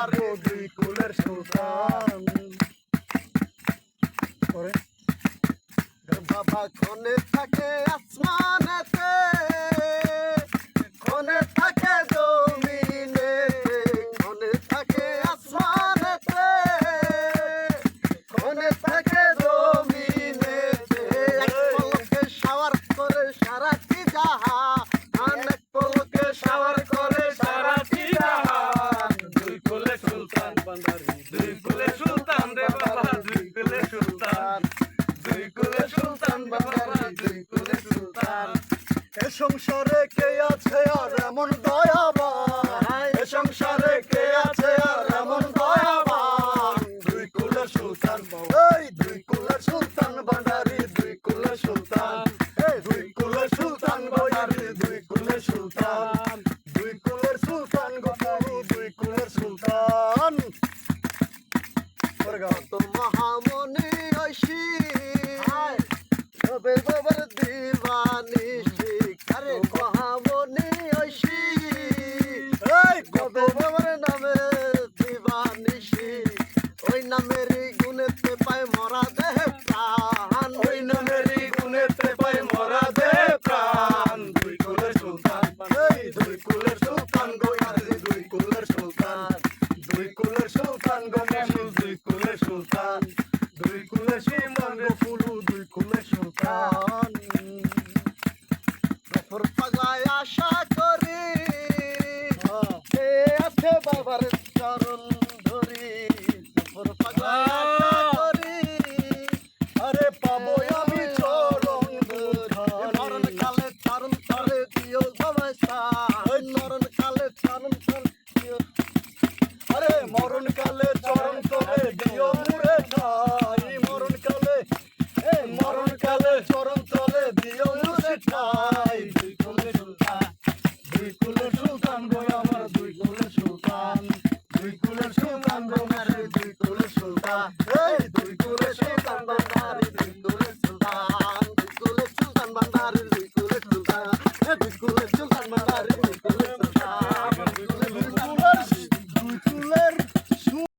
আরও দুই কুলের সুলতান করে বাবা খনে থাকে আসমানেতে সুলতান দুই কুলে সুলতান রে বাবা দুই কুলে সুলতান। দুই কুলে সুলতান বাবা দুই কুলে সুলতান। এ সংসারে কে আছে আর এমন দয়াবান? এ সংসারে কে আছে আর এমন দয়াবান? দুই কুলের সুলতান এই দুই কুলের সুলতান ভান্ডারি দুই কুলের সুলতান। এই দুই কুলের সুলতান ভান্ডারি দুই কুলের সুলতান। দুই কুলের সুলতান দুই কুলের সুলতান। তো মহামণি ঐশী। তবে বাবার দিবানি শিকারে মহামণি ঐশী। কত বাবার নামে দিবানি ওই নামেরই গুণেতে পায় মরা দুই কুলের সুলতান গোয়ারে দুই কুলের সুলতান। দুই কুলের সুলতান গমেশু দুই কুলের সুলতান। দুই কুলের সুলতান গফুলু দুই কুলের সুলতান। গফর পাগলায় আশা করি কে আছে বাবার চরণ। চরণ তলে দিও মুছে ঠাই। দুই কুলে সুলতান, দুই কুলে সুলতান গো আমার, দুই কুলে সুলতান। দুই কুলে সুলতান গো দুই কুলে সুলতান। এই দুই কুলে সুলতান গো দুই কুলে সুলতান।